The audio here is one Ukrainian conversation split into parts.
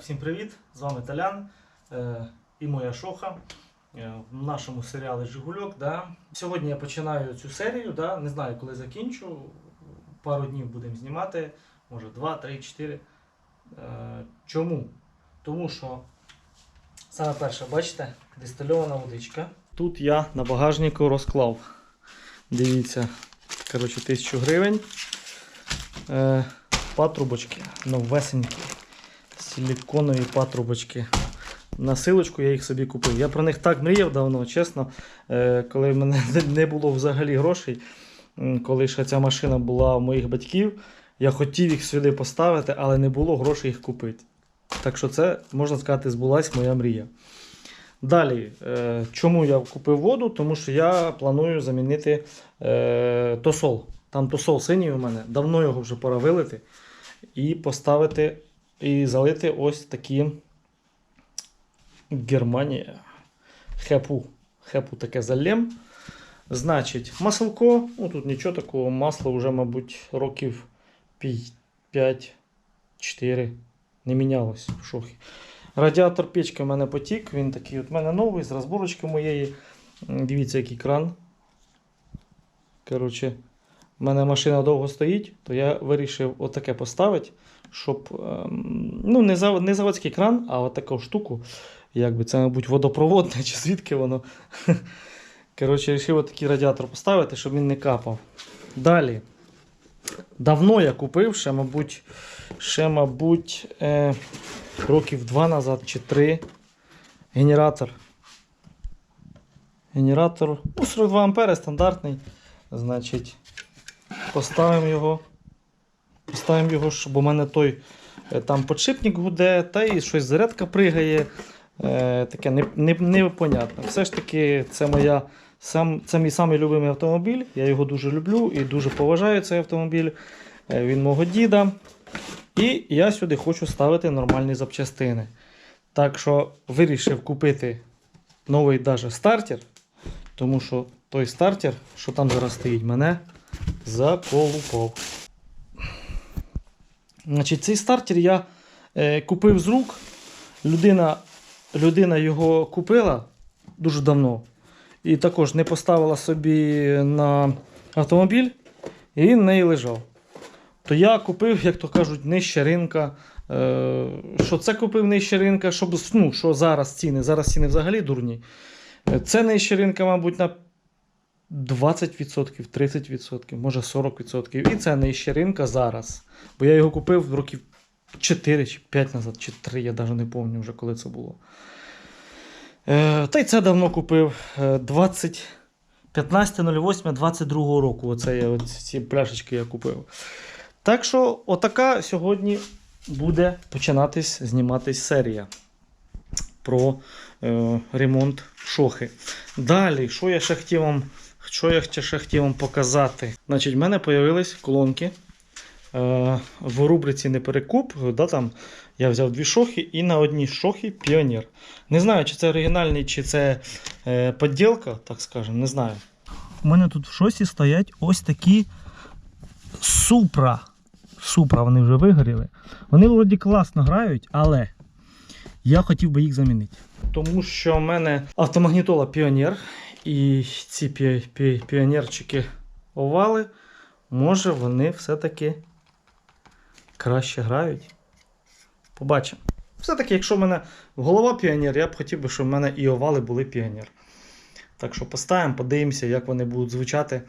всім привіт! З вами Талян е, і моя шоха е, в нашому серіалі Жигульок. Да. Сьогодні я починаю цю серію, да. не знаю коли закінчу. Пару днів будемо знімати, може 2, 3, 4. Е, чому? Тому що саме перше, бачите, дистильована водичка. Тут я на багажнику розклав. Дивіться, коротше, 1000 гривень. Е, патрубочки новесенькі силіконові патрубочки. На силочку я їх собі купив. Я про них так мріяв давно, чесно. Е, Коли в мене не було взагалі грошей, коли ще ця машина була у моїх батьків, я хотів їх сюди поставити, але не було грошей їх купити. Так що це, можна сказати, збулась моя мрія. Далі, е, чому я купив воду? Тому що я планую замінити е, тосол. Там тосол синій у мене, давно його вже пора вилити. І поставити і залити ось такі Германія. Хепу. Хепу таке залєм. Значить, маслко. Ну тут нічого такого, масло вже, мабуть, років 5-4 не мінялось в шохі. Радіатор печки в мене потік, він такий от в мене новий, з розборочки моєї. Дивіться, який кран. Коротше, в мене машина довго стоїть, то я вирішив отаке поставити, щоб ем, ну, не, зав, не заводський кран, а отаку штуку. Якби це, мабуть, водопроводне чи звідки воно. Коротше, вирішив отакий радіатор поставити, щоб він не капав. Далі. Давно я купив, ще, мабуть, ще, мабуть, е, років два назад чи три. Генератор. Генератор ну, 42 ампери стандартний. Значить, поставимо його. Поставимо його, щоб у мене той е, там подшипник гуде, та і щось зарядка пригає. Е, таке не, не. Все ж таки, це моя. Сам, це мій самий любимий автомобіль. Я його дуже люблю і дуже поважаю цей автомобіль. Е, Він мого діда. І я сюди хочу ставити нормальні запчастини. Так що вирішив купити новий даже стартер. Тому що той стартер, що там зараз стоїть, мене заколупав. Значить, цей стартер я е, купив з рук. Людина, людина його купила дуже давно. І також не поставила собі на автомобіль, і він неї лежав. То я купив, як то кажуть, нижча ринка. Е, що це купив нижча ринка, щоб ну, що зараз ціни. Зараз ціни взагалі дурні. Е, Це нижча ринка, мабуть, на 20%, 30%, може 40%. І це нижча ринка зараз. Бо я його купив років 4 чи 5 назад, чи 3, я навіть не пам'ятаю вже, коли це було. Е, та й це давно купив. Е, 20... 15.08.22 року. Оце я, ці пляшечки я купив. Так що, отака сьогодні буде починатись зніматись серія про е, ремонт шохи. Далі, що я ще хотів вам, що я ще хотів вам показати? Значить, в мене з'явились колонки. Е, в рубриці не перекуп. Да, там я взяв дві шохи і на одній шохі піонер. Не знаю, чи це оригінальний, чи це е, поділка, так скажемо, не знаю. У мене тут в шосі стоять ось такі супра. Супра вони вже вигоріли. Вони вроді класно грають, але я хотів би їх замінити. Тому що в мене автомагнітола Піонер і ці пі- пі- піонерчики овали, може вони все-таки краще грають. Побачимо. Все-таки, якщо в мене голова піонер, я б хотів щоб в мене і овали були піонер. Так що поставимо, подивимося, як вони будуть звучати.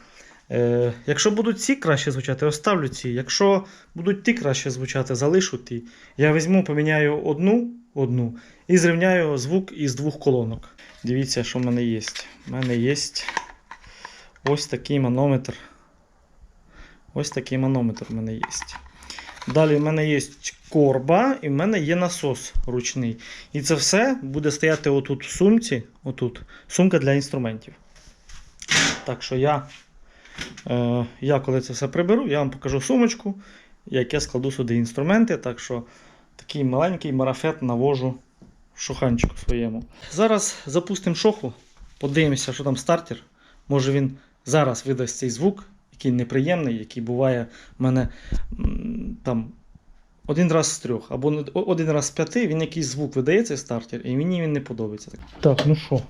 Е, якщо будуть ці краще звучати, оставлю ці. Якщо будуть ті краще звучати, залишу ті. Я візьму, поміняю одну, одну і зрівняю звук із двох колонок. Дивіться, що в мене є. У мене є ось такий манометр. Ось такий манометр в мене є. Далі в мене є корба і в мене є насос ручний. І це все буде стояти отут в сумці. Отут. Сумка для інструментів. Так що я, е, я коли це все приберу, я вам покажу сумочку, як я складу сюди інструменти. Так що такий маленький марафет навожу в шуханчику своєму. Зараз запустимо шоху, подивимося, що там стартер. Може він зараз видасть цей звук, який неприємний, який буває в мене там один раз з трьох, або один раз з п'яти, він якийсь звук видає цей стартер, і мені він не подобається. Так, ну що.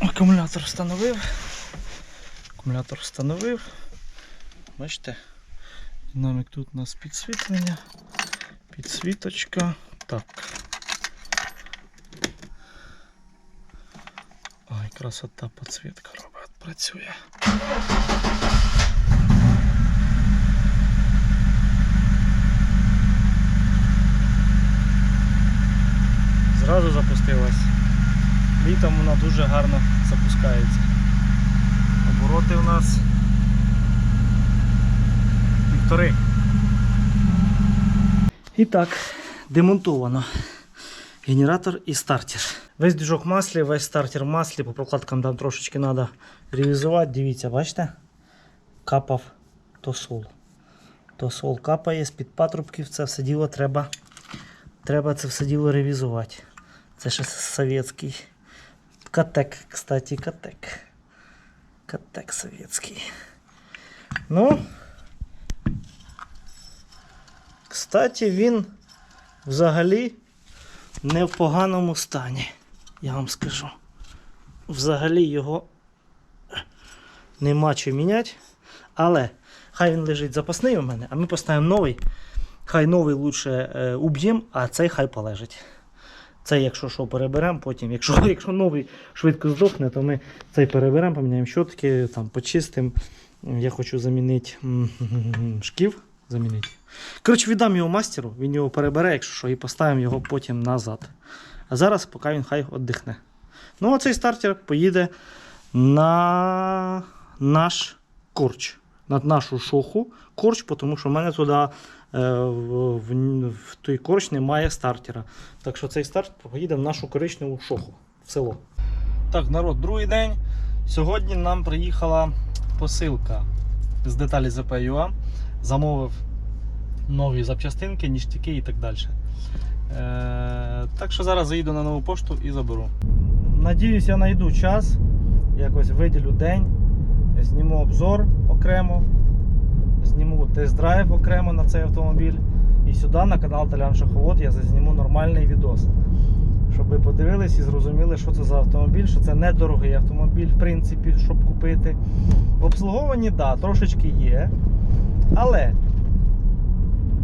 Акумулятор встановив. Акумулятор встановив. Бачите? Динамік тут у нас підсвітлення. Підсвіточка. Так. Ай, красота підсвітка робить, працює. Зразу запустилась. Літом вона дуже гарно запускається. Обороти у нас півтори. І так, демонтовано. Генератор і стартер. Весь движок в маслі, весь стартер в маслі, по прокладкам там трошечки треба ревізувати. Дивіться, бачите? Капав тосол. Тосол капає з-під патрубків, це все діло треба. Треба це все діло ревізувати. Це ще совєтський. Катек, кстати, катек. Катек совєтський. Ну. Кстати, він взагалі не в поганому стані. Я вам скажу. Взагалі його нема що міняти. Але хай він лежить запасний у мене, а ми поставимо новий. Хай новий лучше е, уб'ємо, а цей хай полежить. Це, якщо що, переберемо потім. Якщо, якщо новий швидко здохне, то ми цей переберемо, поміняємо щотки, там, почистимо. Я хочу замінити шків. Замінити. Коротше, віддам його мастеру, він його перебере, якщо що, і поставимо його потім назад. А зараз, поки він хай віддихне. Ну, а цей стартер поїде на наш корч, на нашу шоху корч, тому що в мене туди е, в, в, той корч немає стартера. Так що цей старт поїде в нашу коричневу шоху в село. Так, народ, другий день. Сьогодні нам приїхала посилка з деталі ZP.ua. Замовив нові запчастинки, ніштяки і так далі. Е, так що зараз заїду на нову пошту і заберу. Надіюсь, я знайду час, якось виділю день, зніму обзор окремо, зніму тест-драйв окремо на цей автомобіль. І сюди на канал Талян Шаховод я зазніму нормальний відос. Щоб ви подивились і зрозуміли, що це за автомобіль, що це недорогий автомобіль, в принципі, щоб купити. В обслуговуванні, да, трошечки є. Але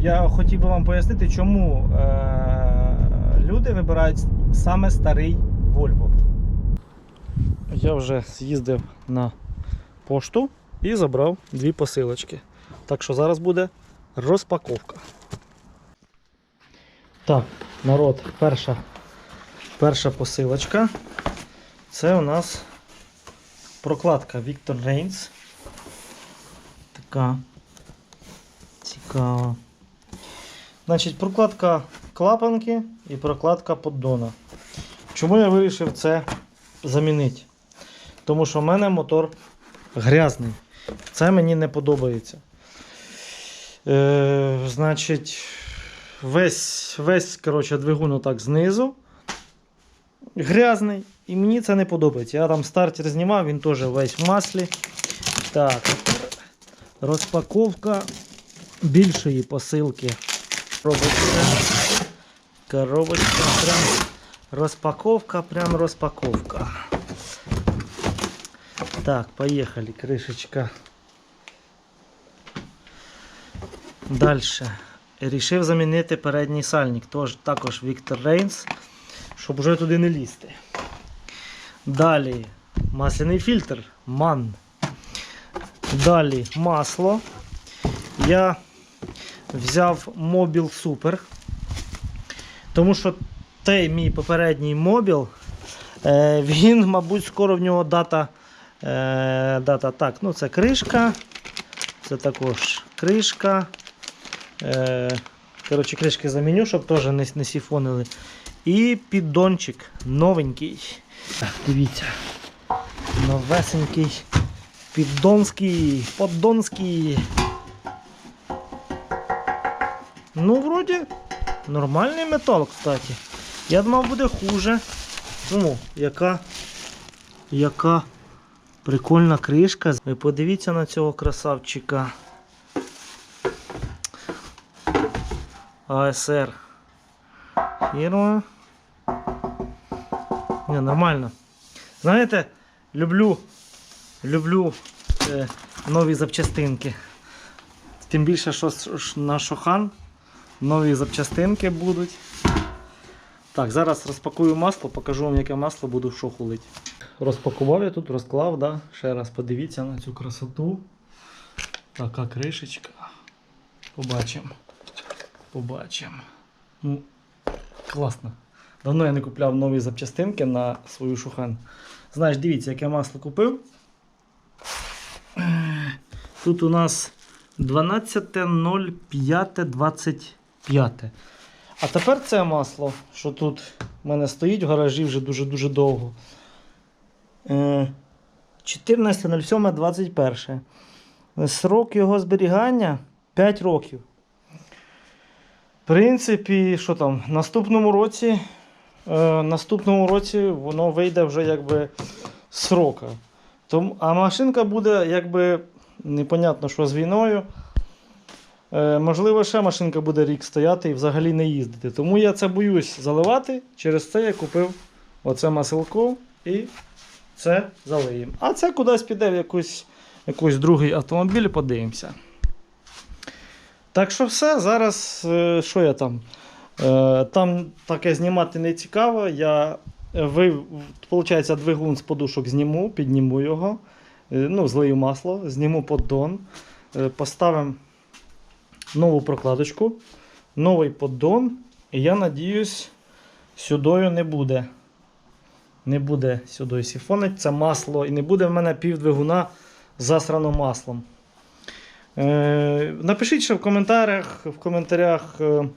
я хотів би вам пояснити, чому е- люди вибирають саме старий Volvo. Я вже з'їздив на пошту і забрав дві посилочки. Так що зараз буде розпаковка. Так, народ, перша, перша посилочка. Це у нас прокладка Victor Reigns. Така цікава. Значить, прокладка клапанки і прокладка поддона. Чому я вирішив це замінити? Тому що в мене мотор грязний. Це мені не подобається. Е, значить, весь, весь коротше, двигун отак знизу. Грязний. І мені це не подобається. Я там стартер знімав, він теж весь в маслі. Так, розпаковка більшої посилки. Робиться. Коробочка прям розпаковка, прям розпаковка. Так, поехали, крышечка. Дальше. Рішив замінити передній сальник, тож, також Victor Reigns, щоб вже туди не лізти. Далі масляний фільтр MAN. Далі масло. Я взяв Mobil Super. Тому що той мій попередній мобіл, е, він, мабуть, скоро в нього дата. Е, дата так, ну це кришка. Це також кришка. Е, коротше, кришки заміню, щоб теж не, не сіфонили. І піддончик новенький. Так, дивіться. Новесенький. Піддонський, поддонський. Ну, вроді, нормальний метал, кстати. Я думав, буде хуже. Ну, яка, яка прикольна кришка. Ви подивіться на цього красавчика. АСР. Фірма. Не, нормально. Знаєте, люблю, люблю е, нові запчастинки. Тим більше, що с- на Шохан нові запчастинки будуть. Так, зараз розпакую масло, покажу вам, яке масло буду в шоху лити. Розпакував я тут, розклав, да? ще раз подивіться на цю красоту. Така кришечка. Побачимо. Побачимо. Ну, класно. Давно я не купляв нові запчастинки на свою шухан. Знаєш, дивіться, яке масло купив. Тут у нас 12.05.25. А тепер це масло, що тут в мене стоїть в гаражі вже дуже-дуже довго. Е, 14.07.21. Срок його зберігання 5 років. В принципі, що там, в наступному році, е, наступному році воно вийде вже якби з срока. Тому, а машинка буде якби непонятно, що з війною. Е, можливо, ще машинка буде рік стояти і взагалі не їздити. Тому я це боюсь заливати. Через це я купив оце маселко і це залиємо. А це кудись піде в якусь, якийсь другий автомобіль, подивимося. Так що все, зараз е, що я там? Е, Там таке знімати не цікаво. Я ви, виходить, двигун з подушок зніму, підніму його, ну, злию масло, зніму поддон, поставимо нову прокладочку, новий поддон. І я надіюсь, сюдою не буде. Не буде сюди сіфонить це масло, і не буде в мене пів двигуна засрано маслом. Е, напишіть ще в коментарях, в коментарях, е,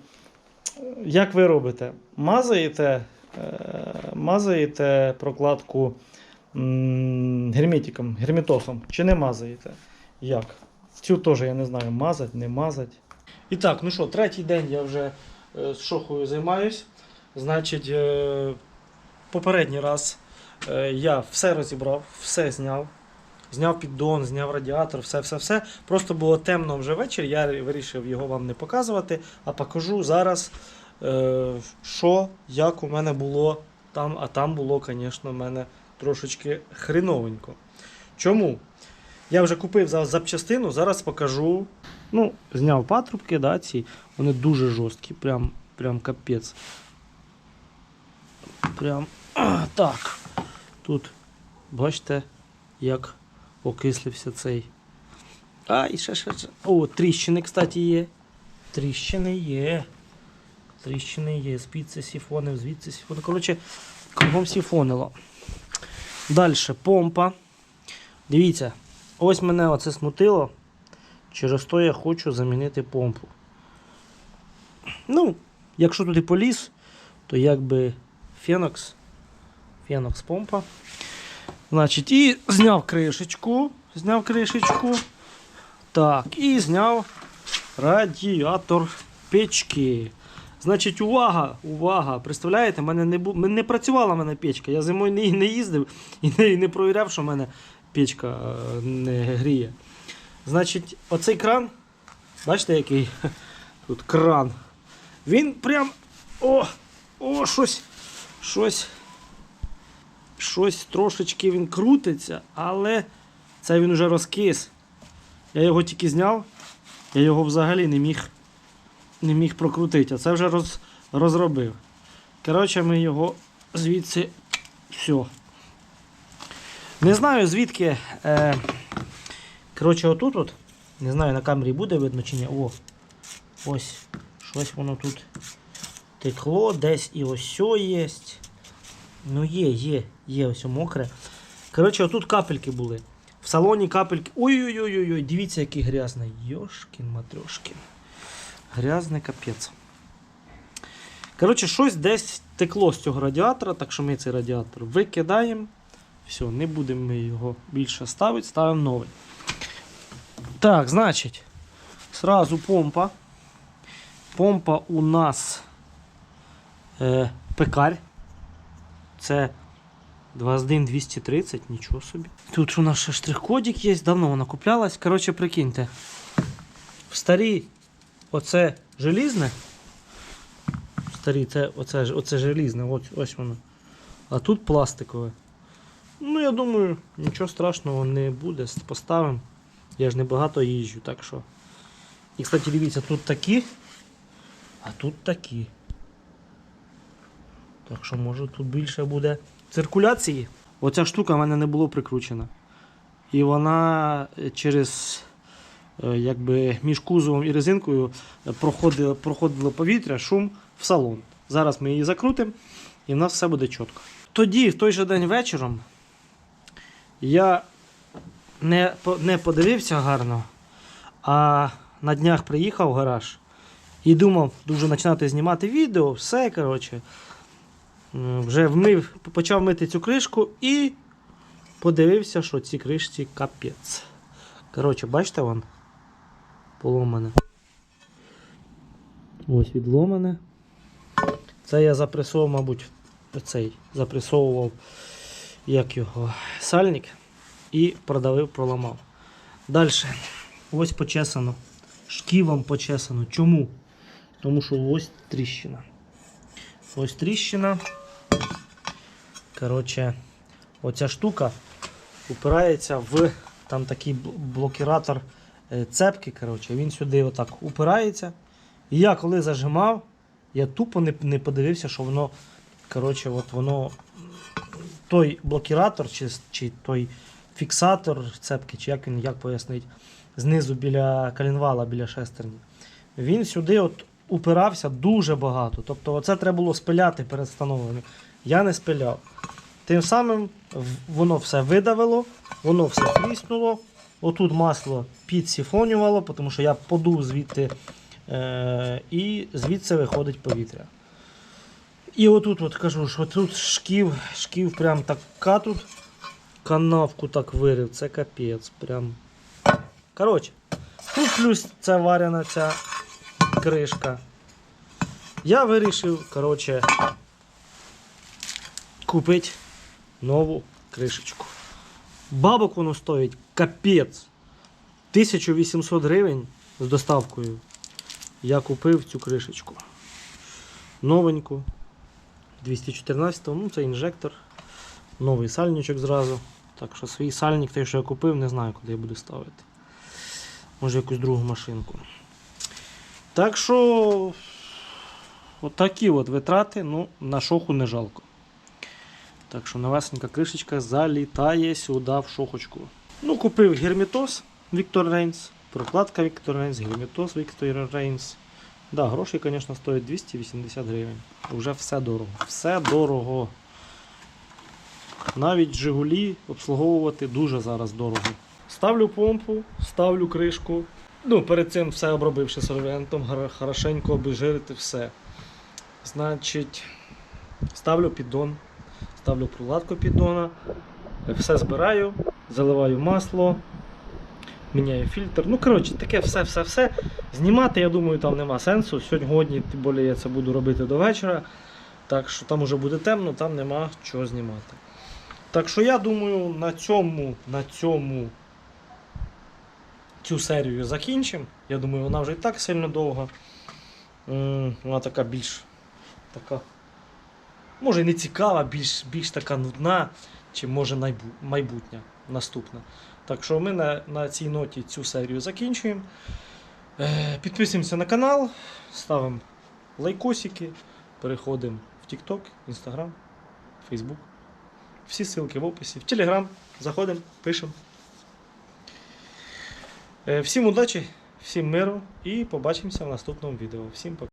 як ви робите. Мазаєте, е, мазаєте прокладку м, герметиком, герметосом, чи не мазаєте? Як? Цю теж я не знаю, мазать, не мазать. І так, ну що, третій день я вже е, з шохою займаюсь. Значить, е, попередній раз е, я все розібрав, все зняв. Зняв піддон, зняв радіатор, все-все-все. Просто було темно вже ввечері, я вирішив його вам не показувати, а покажу зараз, що, як у мене було там, а там було, звісно, в мене трошечки хреновенько. Чому? Я вже купив за запчастину, зараз покажу. Ну, зняв патрубки, да, ці. Вони дуже жорсткі, прям, прям капець. Прям так. Тут, бачите, як окислився цей. А, і ще, ще, ще. О, тріщини, кстати, є. Тріщини є. Тріщини є. Звідси сіфонив, звідси сіфонив. Коротше, кругом сіфонило. Далі помпа. Дивіться, ось мене оце смутило. Через то я хочу замінити помпу. Ну, якщо туди поліз, то якби Фенокс. Фенокс помпа. Значить, і зняв кришечку. Зняв кришечку. Так, і зняв радіатор печки. Значить, увага, увага! Представляєте, мене не бу... не працювала мене печка. Я зимою не, їздив і не, не провіряв, що в мене печка е, не гріє. Значить, оцей кран, бачите, який тут кран. Він прям. О! О, щось. Щось. Щось трошечки він крутиться, але це він вже розкис. Я його тільки зняв, я його взагалі не міг не міг прокрутити, а це вже роз, розробив. Коротше, ми його звідси все. Не знаю звідки. Е, коротше, отут, от, не знаю, на камері буде видно чи ні. О, ось щось воно тут текло, десь і ось є. Ну є, є, є ось мокре. Коротше, отут капельки були. В салоні капельки. Ой-ой-ой, дивіться, який грязний. Йошкін матрешкін. Грязний капець. Коротше, щось десь текло з цього радіатора, так що ми цей радіатор викидаємо. Все, не будемо ми його більше ставити, ставимо новий. Так, значить, сразу помпа. Помпа у нас е, пекарь. Це 21 230, нічого собі. Тут у нас ще штрих-кодик є, давно вона куплялась. Коротше, прикиньте. В старі оце желізне, старі, це оце, оце желізне, ось, ось воно. А тут пластикове. Ну, я думаю, нічого страшного не буде. Поставимо. Я ж не багато їжджу, так що. І, кстати, дивіться, тут такі, а тут такі. Так що, може, тут більше буде циркуляції. Оця штука в мене не було прикручена. І вона е, через е, якби між кузовом і резинкою е, проходило, проходило повітря, шум в салон. Зараз ми її закрутимо і в нас все буде чітко. Тоді, в той же день вечором, я не, не подивився гарно, а на днях приїхав в гараж і думав дуже починати знімати відео, все коротше. Вже вмив, почав мити цю кришку і подивився, що ці кришці капець. Коротше, бачите вон? Поломане. Ось відломане. Це я запресовував, мабуть, цей запресовував як його сальник і продавив, проламав. Далі. Ось почесано. Шківом почесано. Чому? Тому що ось тріщина. Ось тріщина. Коротше, оця штука упирається в там такий бл- блокіратор е, цепки. Коротше, він сюди отак упирається. І я коли зажимав, я тупо не, не подивився, що воно. Коротше, от воно. Той блокіратор, чи, чи той фіксатор цепки, чи як він як пояснить, знизу біля калінвала, біля шестерні. Він сюди от упирався дуже багато. Тобто, оце треба було спиляти перед встановленням. Я не спиляв. Тим самим воно все видавило, воно все тріснуло. Отут масло підсіфонювало, тому що я подув звідти е- і звідси виходить повітря. І отут от кажу, що тут шків, шків прям така тут канавку так вирив, це капець. Прям. Коротше, тут плюс ця варена ця кришка. Я вирішив, коротше, купити нову кришечку. Бабок воно стоїть капець. 1800 гривень з доставкою. Я купив цю кришечку. Новеньку. 214 ну це інжектор. Новий сальничок зразу. Так що свій сальник, той, що я купив, не знаю, куди я буду ставити. Може якусь другу машинку. Так що отакі от витрати, ну, на шоху не жалко. Так що новесенька кришечка залітає сюди в шохочку. Ну, купив герметоз Віктор Рейнс, прокладка Віктор Рейнс, герметоз Віктор Рейнс. Да, гроші, звісно, стоять 280 гривень. Уже все дорого. Все дорого. Навіть Жигулі обслуговувати дуже зараз дорого. Ставлю помпу, ставлю кришку. Ну, перед цим все обробивши сольвентом, гар- хорошенько обезжирити все. Значить, ставлю піддон, ставлю прокладку піддона, все збираю, заливаю масло, міняю фільтр. Ну, коротше, таке все-все-все. Знімати, я думаю, там нема сенсу. Сьогодні, тим більше, я це буду робити до вечора. Так що там уже буде темно, там нема чого знімати. Так що я думаю, на цьому, на цьому цю серію закінчимо. Я думаю, вона вже і так сильно довга. Вона така більш така. Може не цікава, більш, більш така нудна, чи може майбутня наступна. Так що ми на, на цій ноті цю серію закінчуємо. Е, Підписуємося на канал, ставимо лайкосики, переходимо в TikTok, Instagram, Facebook. Всі ссылки в описі. В Telegram заходимо, пишемо. Е, Всім удачі, всім миру і побачимося в наступному відео. Всім пока.